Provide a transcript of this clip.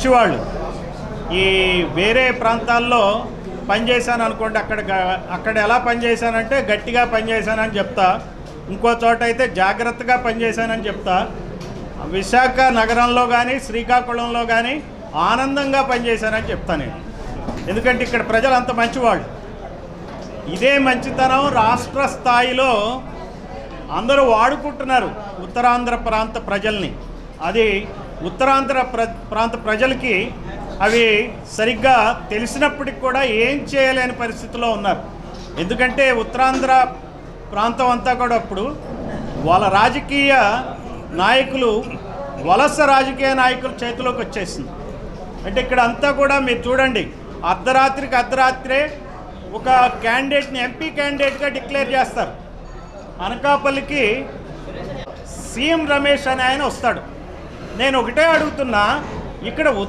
మంచివాళ్ళు ఈ వేరే ప్రాంతాల్లో పనిచేశాను అనుకోండి అక్కడ అక్కడ ఎలా పనిచేశానంటే గట్టిగా పనిచేశానని చెప్తా. ఇంకో చోట అయితే జాగ్రత్తగా పనిచేశానని చెప్తా. విశాఖ నగరంలో కానీ శ్రీకాకుళంలో కానీ ఆనందంగా పనిచేశానని చెప్తా నేను. ఎందుకంటే ఇక్కడ ప్రజలు అంత మంచివాళ్ళు. ఇదే మంచితనం రాష్ట్ర స్థాయిలో అందరూ వాడుకుంటున్నారు ఉత్తరాంధ్ర ప్రాంత ప్రజల్ని. అది ఉత్తరాంధ్ర ప్ర ప్రాంత ప్రజలకి అవి సరిగ్గా తెలిసినప్పటికి కూడా ఏం చేయలేని పరిస్థితిలో ఉన్నారు. ఎందుకంటే ఉత్తరాంధ్ర ప్రాంతం అంతా కూడా అప్పుడు వాళ్ళ రాజకీయ నాయకులు వలస రాజకీయ నాయకుల చేతిలోకి వచ్చేసింది. అంటే ఇక్కడ అంతా కూడా మీరు చూడండి అర్ధరాత్రికి అర్ధరాత్రే ఒక క్యాండిడేట్ని ఎంపీ క్యాండిడేట్గా డిక్లేర్ చేస్తారు. అనకాపల్లికి సీఎం రమేష్ అని ఆయన వస్తాడు. నేను ఒకటే అడుగుతున్నా ఇక్కడ